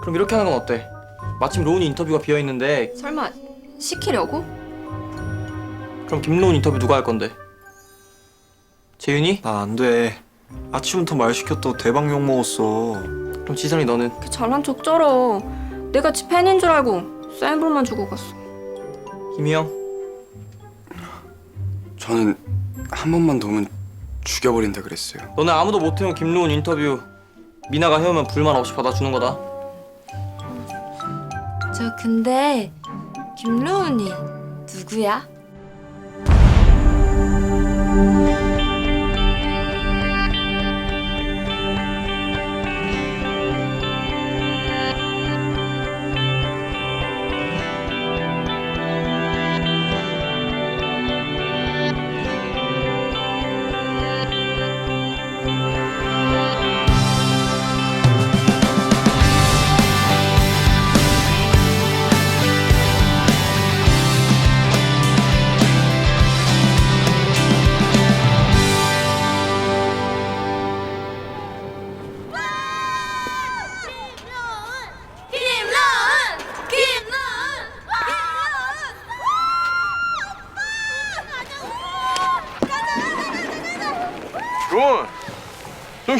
그럼 이렇게 하는 건 어때? 마침 로운이 인터뷰가 비어 있는데 설마 시키려고? 그럼 김로운 인터뷰 누가 할 건데? 재윤이? 나 안 돼. 아침부터 말 시켰다고 대박 욕 먹었어. 그럼 지선이 너는? 그 잘난 척 쩔어. 내가 지 팬인 줄 알고 사인볼만 주고 갔어. 김희영? 저는 한 번만 도면 죽여버린다 그랬어요. 너는 아무도 못 해온 김로운 인터뷰 미나가 해오면 불만 없이 받아주는 거다. 저 근데 김로운이 누구야?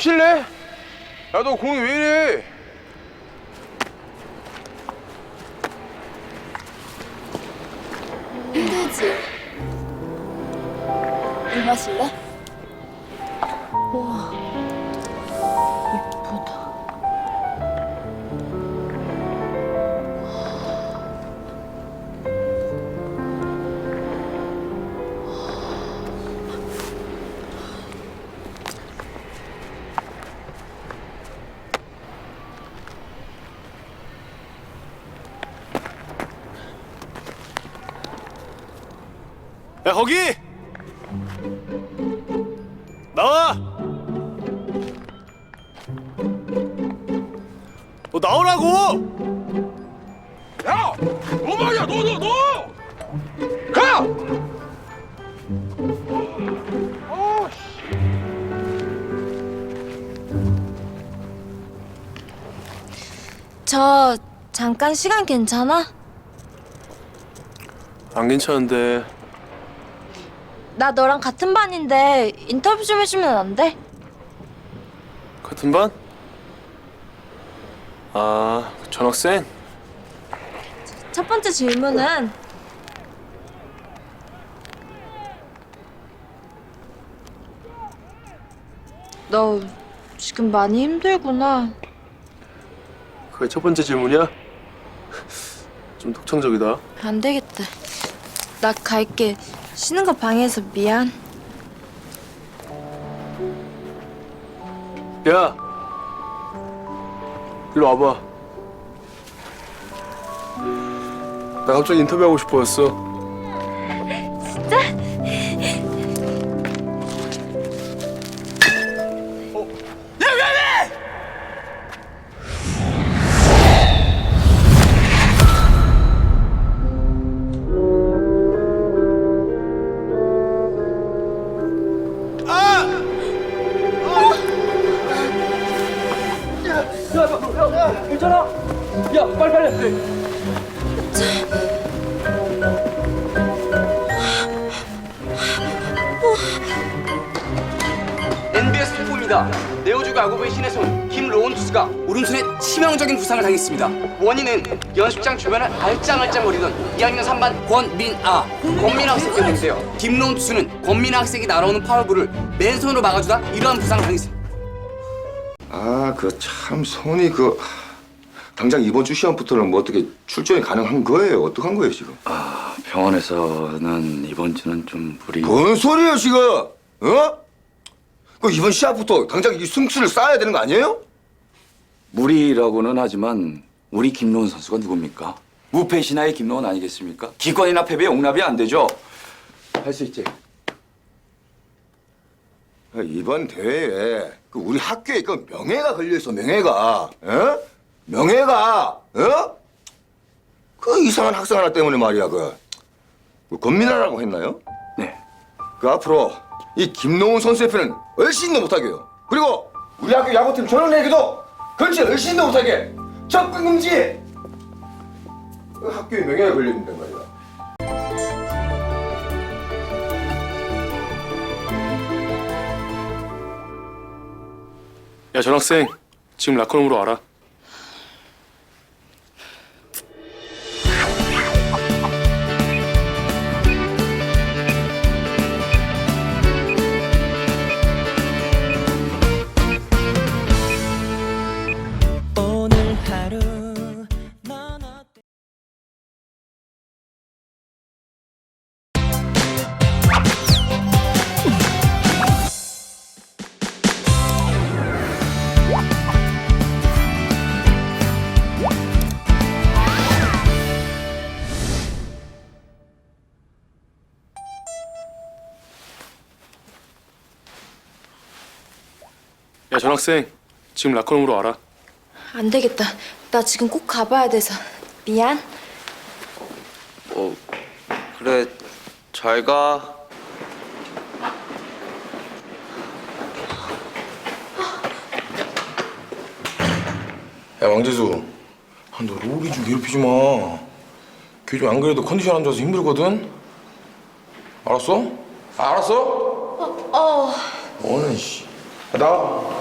좀 쉴래? 야, 너 공이 왜 이래? 힘들지? 물 마실래? 야 거기! 나와! 너 나오라고! 야, 너 말이야, 너, 너, 너! 가! 어, 씨. 저 잠깐 시간 괜찮아? 안 괜찮은데 나 너랑 같은 반인데 인터뷰 좀 해주면 안 돼? 같은 반? 아 전학생? 첫 번째 질문은 너 지금 많이 힘들구나. 그게 첫 번째 질문이야? 좀 독창적이다 안 되겠다. 나 갈게. 쉬는 거 방해해서 미안. 야! 일로 와봐 나 갑자기 인터뷰하고 싶어졌어 네오주가 야구부의 신의 손 김로운 투수가 오른손에 치명적인 부상을 당했습니다. 원인은 연습장 주변을 알짱알짱 거리던 2학년 3반 권민아, 권민아 학생 때문인데요. 김로운 투수는 권민아 학생이 날아오는 파울볼을 맨손으로 막아주다 이러한 부상을 당했습니다. 아, 그 참 손이 그 당장 이번 주 시험부터는 뭐 어떻게 출전이 가능한 거예요? 어떡한 거예요 지금? 아, 병원에서는 이번 주는 좀 무리. 뭔 소리예요 지금? 어? 그 이번 시합부터 당장 이 승수를 쌓아야 되는 거 아니에요? 무리라고는 하지만 우리 김로운 선수가 누굽니까? 무패 신화의 김로운 아니겠습니까? 기권이나 패배에 용납이 안 되죠. 할 수 있지. 아, 이번 대회에 그 우리 학교에 그 명예가 걸려 있어 명예가, 어? 명예가, 어? 그 이상한 학생 하나 때문에 말이야 그, 그 권민아라고 했나요? 네. 그 앞으로 이 김노훈 선수의 편은 얼씬 더 못하게 요. 그리고 우리 학교 야구팀 전원 얘기도 근처 의심도 못하게 접근 금지. 그 학교에 명예가 걸려있는단 말이야. 야 전학생 지금 라커룸으로 와라 전학생 지금 라커룸으로 와라 안 되겠다. 나 지금 꼭 가봐야 돼서. 미안. 어 그래 잘 가. 야 왕재수 아, 너 로기 좀 괴롭히지 마 교주 안 그래도 컨디션 안 좋아서 힘들거든 알았어? 아, 알았어? 어, 어. 너는 씨 야, 나가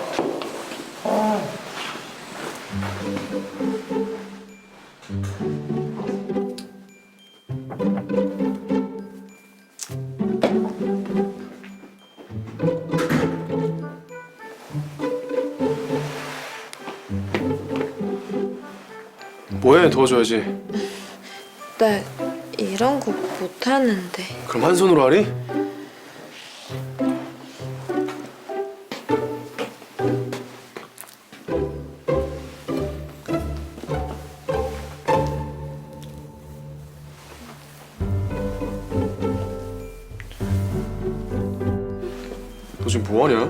뭐해 도와줘야지 나 이런 거 못하는데. 그럼 한 손으로 하리? 너 지금 뭐하냐?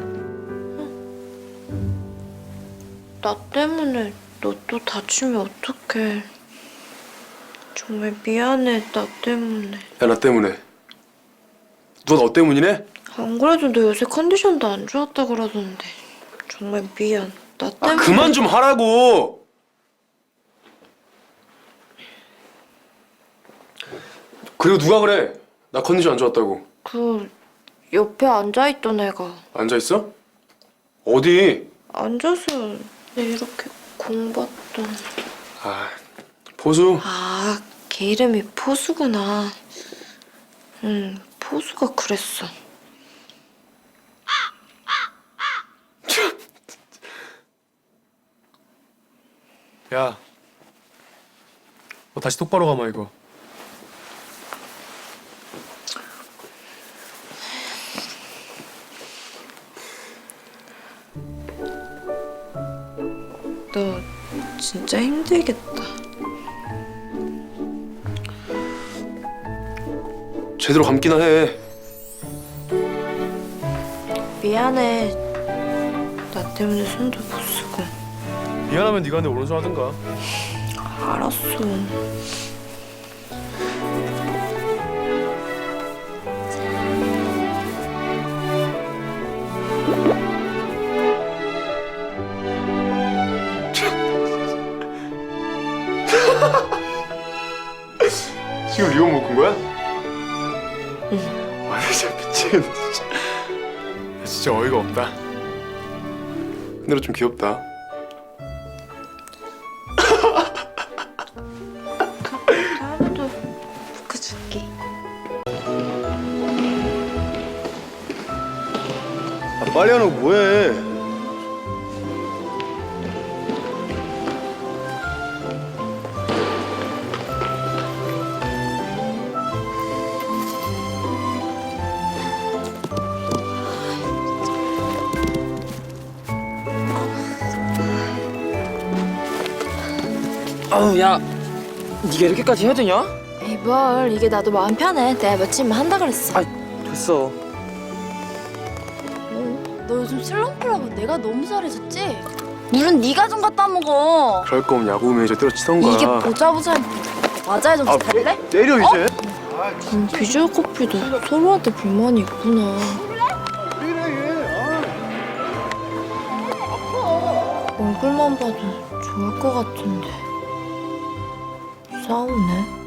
나 때문에 너 또 다치면 어떡해. 정말 미안해, 나 때문에. 야 나 때문에 누가 너 때문이네? 안 그래도 너 요새 컨디션도 안 좋았다 그러던데. 정말 미안. 나아 때문에. 그만 좀 하라고 그리고 누가 그래 나 컨디션 안 좋았다고 그 옆에 앉아있던 애가 앉아있어? 어디? 앉아서 이렇게 공봤던. 아 포수 아, 걔 이름이 포수구나. 응, 포수가 그랬어. 야, 너 다시 똑바로 가마 이거. 진짜 힘들겠다. 제대로 감기나 해. 미안해. 나 때문에 손도 못 쓰고. 미안하면 네가 내 오른손 하든가. 알았어. 지금 리온 묶은 거야? 응. 아, 나 진짜 미치겠네 진짜. 야, 진짜 어이가 없다. 근데 너좀 귀엽다. 다음에도 묶어줄게. 아, 빨리 안 오고 뭐해? 야 네가 이렇게까지 해야 되냐? 에이 뭘 이게 나도 마음 편해. 내가 며칠만 한다 그랬어. 아 됐어. 너 요즘 슬럼프라고 내가 너무 잘해줬지? 물은 네가 좀 갖다 먹어. 그럴 거면 야구 매니저 때려치던가. 이게 보자 보자 맞아야 좀 달래? 때려 이제. 음, 비주얼 커플도 서로한테 불만이 있구나. 얼굴만 봐도 좋을 것 같은데 싸우네.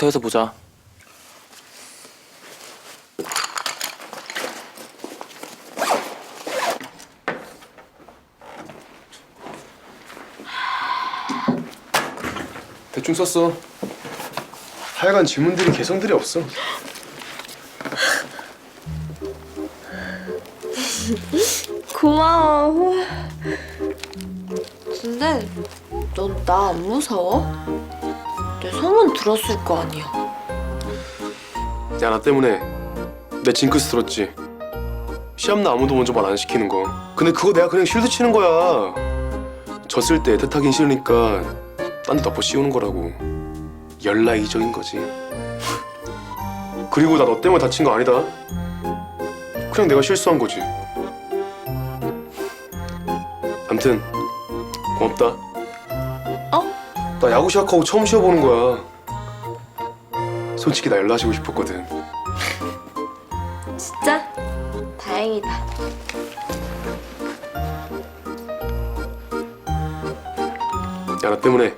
이따 놀이터에서 보자. 대충 썼어. 하여간 질문들이 개성들이 없어. 고마워. 근데 너나안 무서워? 내 소문 들었을 거 아니야. 야 나 때문에 내 징크스 들었지. 시합나 아무도 먼저 말 안 시키는 거. 근데 그거 내가 그냥 쉴드 치는 거야. 졌을 때 애틋하긴 싫으니까 딴 데 덮어 씌우는 거라고. 열라 이적인 거지. 그리고 나 너 때문에 다친 거 아니다. 그냥 내가 실수한 거지. 암튼 고맙다. 어? 나 야구 시작하고 처음 쉬어보는 거야. 솔직히 나 연락하고 싶었거든. 진짜? 다행이다. 야, 나 때문에.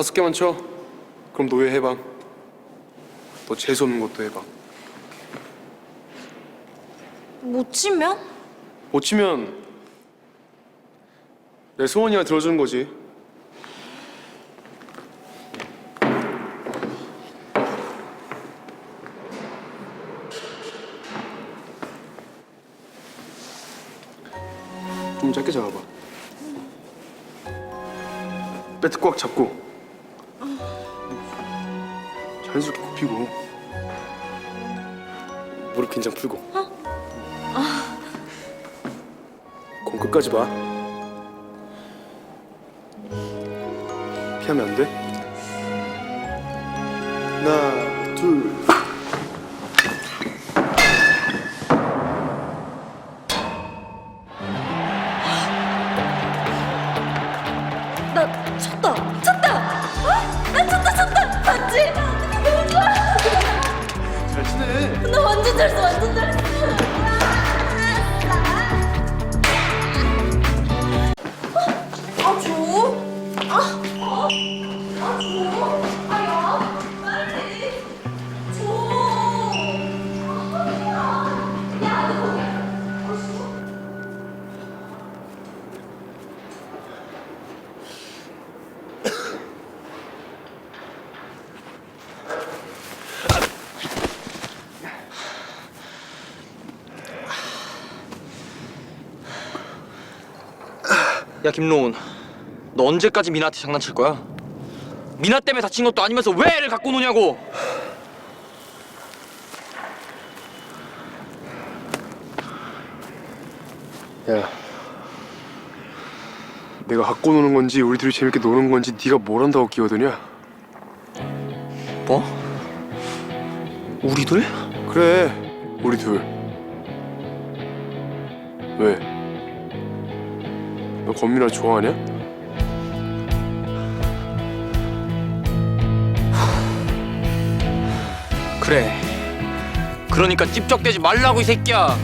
다섯 개만 쳐. 그럼 노예 해방. 너 재수 없는 것도 해방. 못 치면? 못 치면 내 소원이야 들어주는 거지. 좀 짧게 잡아봐. 배트 꽉 잡고 자연스럽게 굽히고. 무릎 긴장 풀고. 공 끝까지 봐. 피하면 안 돼? 하나 둘 야 김로운, 너 언제까지 미나한테 장난칠 거야? 미나 때문에 다친 것도 아니면서 왜 애를 갖고 노냐고? 야 내가 갖고 노는 건지 우리 둘이 재밌게 노는 건지 네가 뭘 한다고 끼어드냐 뭐? 우리 둘? 그래 우리 둘 왜? 너 건민아 좋아하냐? 그래. 그러니까 찝적대지 말라고 이 새끼야.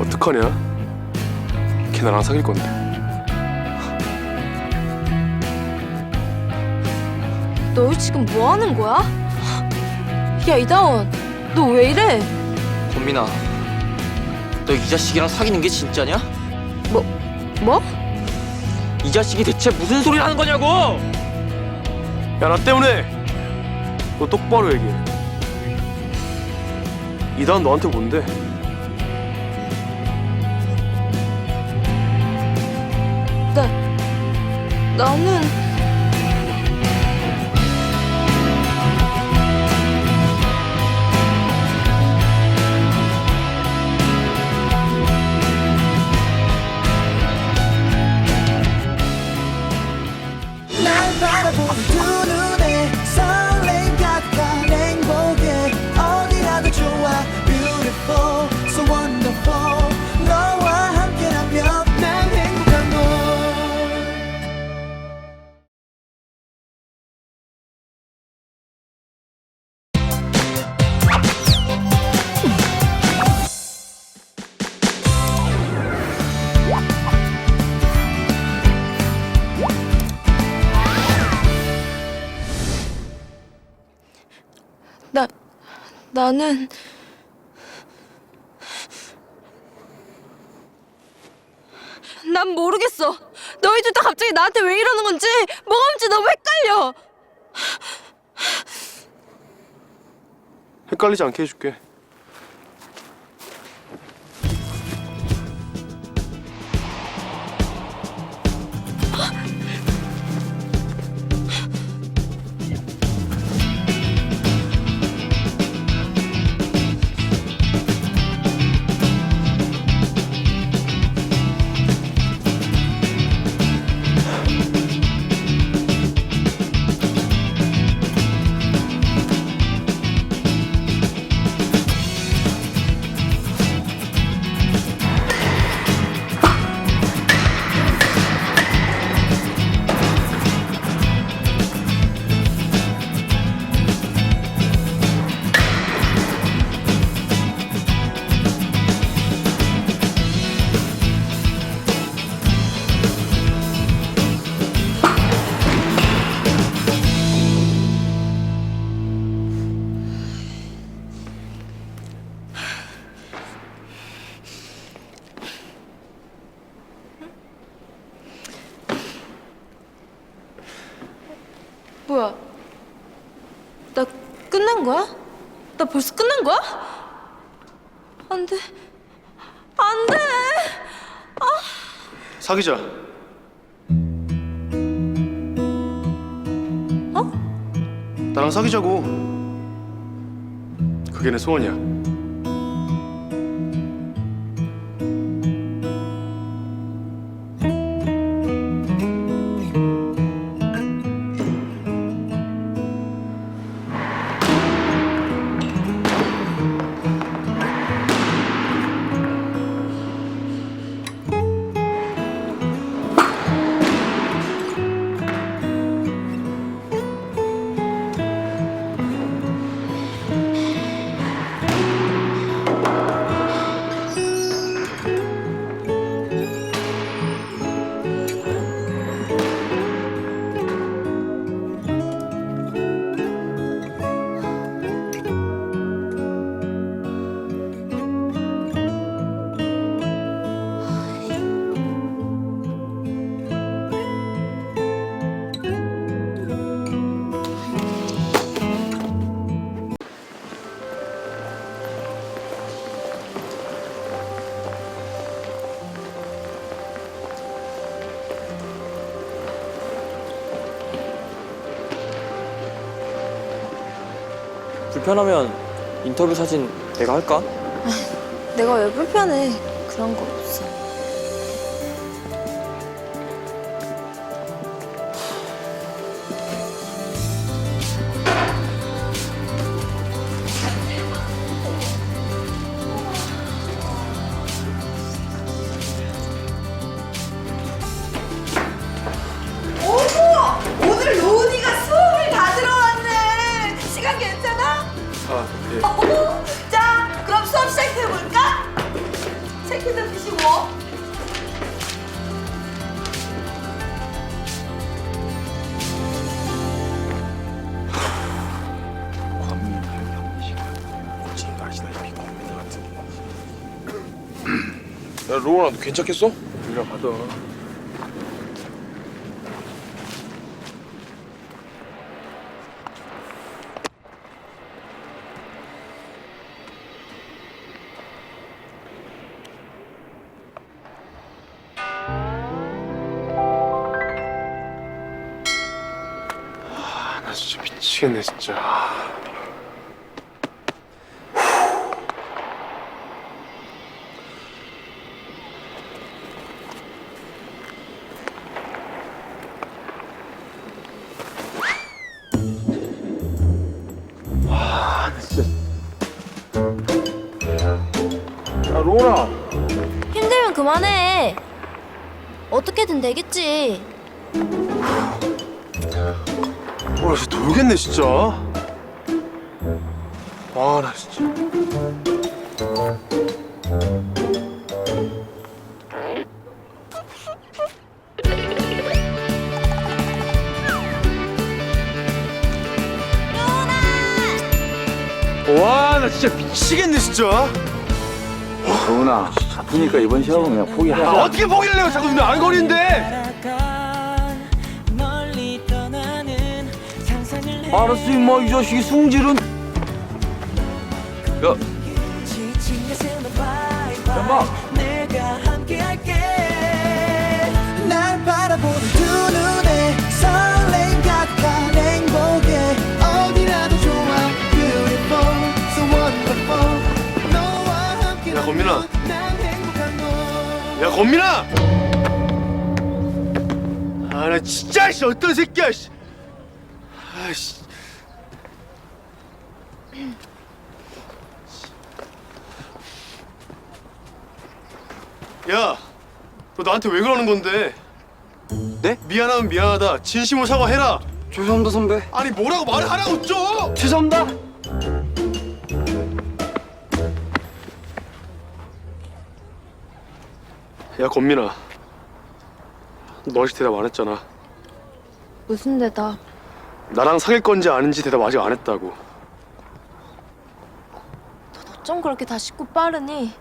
어떡하냐? 걔 나랑 사귈 건데. 너 지금 뭐 하는 거야? 야 이다원, 너 왜 이래? 건민아 너 이 자식이랑 사귀는 게 진짜냐? 뭐? 이 자식이 대체 무슨 소리를 하는 거냐고! 야 나 때문에 너 똑바로 얘기해. 이단 너한테 뭔데? 나는 나는 난 모르겠어. 너희 둘 다 갑자기 나한테 왜 이러는 건지 뭐가 뭔지 너무 헷갈려. 헷갈리지 않게 해줄게. 끝난 거야? 나 벌써 끝난 거야? 안 돼. 안 돼. 사귀자. 어? 나랑 사귀자고. 그게 내 소원이야. 불편하면 인터뷰 사진 내가 할까? 내가 왜 불편해? 그런 거 없어. 괜찮겠어? 이리 받아. 아, 나 진짜 미치겠네 진짜. 그만해. 어떻게든 되겠지. 와, 진짜 돌겠네 진짜. 와, 나 진짜. 와, 나 진짜 미치겠네 진짜. 로운아 아프니까 이번 시험은 그냥 포기하자. 아, 어떻게 포기를 해요? 자꾸 눈에 알거리인데. 알았어 임마 이 자식이 승질은. 야 잠깐 야, 건민아. 아, 나 진짜 씨 어떤 새끼야 씨. 아씨. 야, 너 나한테 왜 그러는 건데? 네? 미안하면 미안하다. 진심으로 사과해라. 죄송합니다 선배. 아니 뭐라고 말을 하라고 좀. 죄송합니다. 야, 건민아. 너 아직 대답 안 했잖아. 무슨 대답? 나랑 사귈 건지 아닌지 대답 아직 안 했다고. 어쩜 그렇게 다 쉽고 빠르니?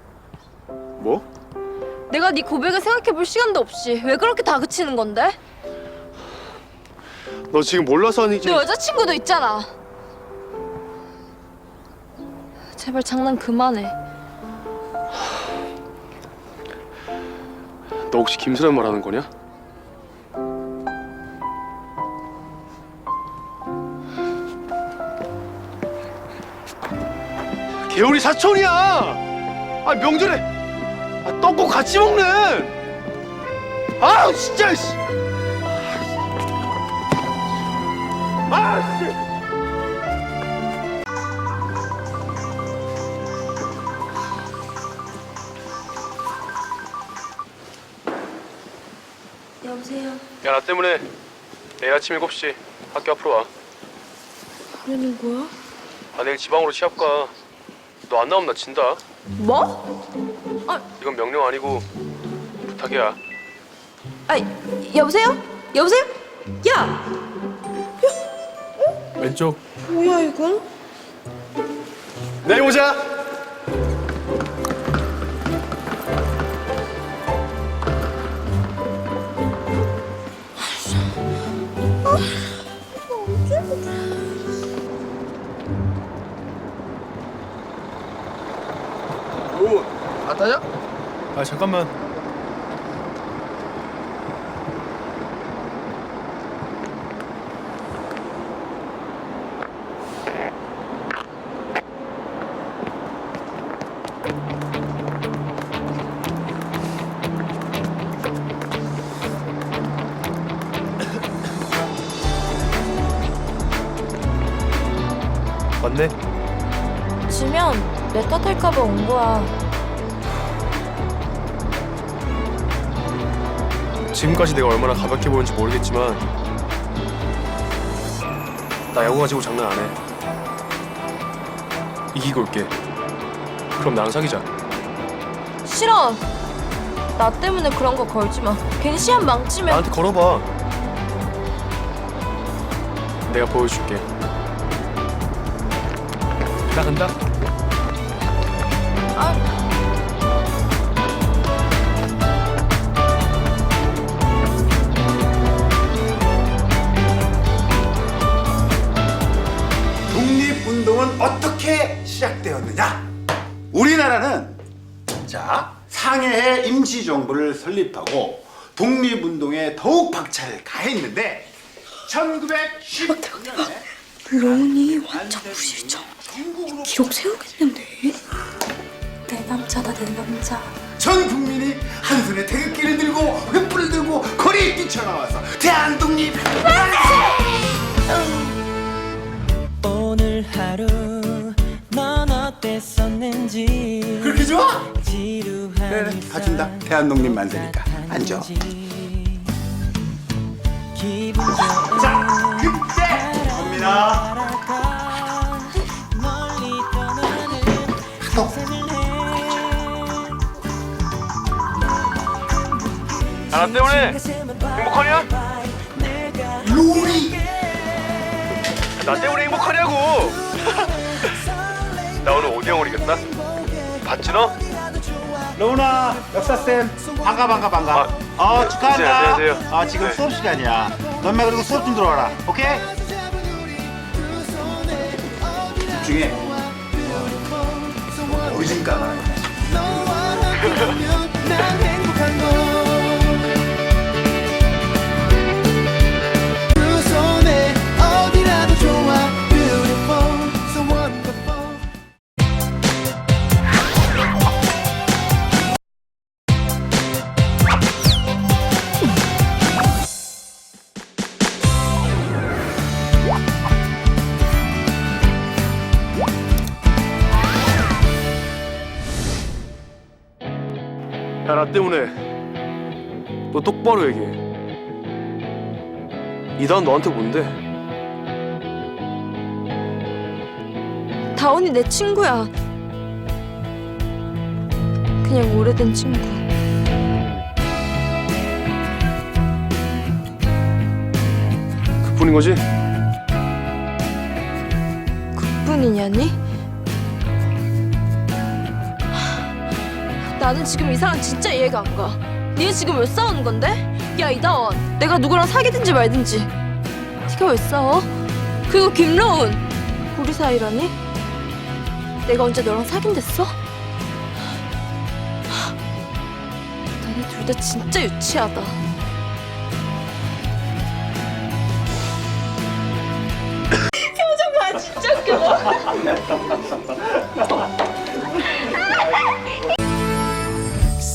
뭐? 내가 네 고백을 생각해볼 시간도 없이 왜 그렇게 다그치는 건데? 너 지금 몰라서 아니지? 내 여자친구도 있잖아. 제발 장난 그만해. 너 혹시 김수란 말하는 거냐? 개울이 사촌이야. 아 명절에 아, 떡국 같이 먹는. 아 진짜 씨. 아 씨. 때문에 내일 아침 7시 학교 앞으로 와. 그러는 거야? 아 내일 지방으로 시합 가. 너 안 나오면 나 진다. 뭐? 이건 명령 아니고 부탁이야. 아, 여보세요? 여보세요? 야, 왼쪽. 뭐야 이건? 내일 보자. 아 잠깐만. 맞네. 지면 내 탓 할까봐 온 거야. 지금까지 내가 얼마나 가볍게 보였는지 모르겠지만 나 야구 가지고 장난 안 해. 이기고 올게. 그럼 나랑 사귀자. 싫어. 나 때문에 그런 거 걸지 마. 괜히 시험 망치면 나한테 걸어봐. 내가 보여줄게. 나 간다. 어떻게 시작되었느냐? 우리나라는 자 상해에 임시정부를 설립하고 독립운동에 더욱 박차를 가했는데 1910년에 로운이 완전 무실점. 기록 세우겠는데? 내 남자다 내 남자. 전 국민이 한 손에 태극기를 들고 대한독립 만세니까. 앉아. 자 상상을 해나 때문에 행복하냐? 로리 나 때문에 행복하냐고. 나 오늘 오디형 이겠다 봤지 너? 로운아 역사쌤 반가 반가 반가 어 축하한다 안녕하세요. 아 지금 네. 수업 시간이야 너네 그리고 수업 좀 들어와라 오케이? 집중해 어르신 까만 때문에 너 똑바로 얘기해 이단 너한테 뭔데? 다원이 내 친구야. 그냥 오래된 친구. 그뿐인 거지? 그뿐이냐니? 나는 지금 이 상황 진짜 이해가 안 가. 니네 지금 왜 싸우는 건데? 야 이다원, 내가 누구랑 사귀든지 말든지 네가 왜 싸워? 그리고 김러운, 우리 사이라니? 내가 언제 너랑 사귄댔어? 너네 둘 다 진짜 유치하다. 표정 봐, 진짜 웃겨.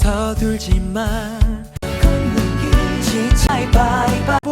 서둘지 마 걷는 길 지쳐 바이바이.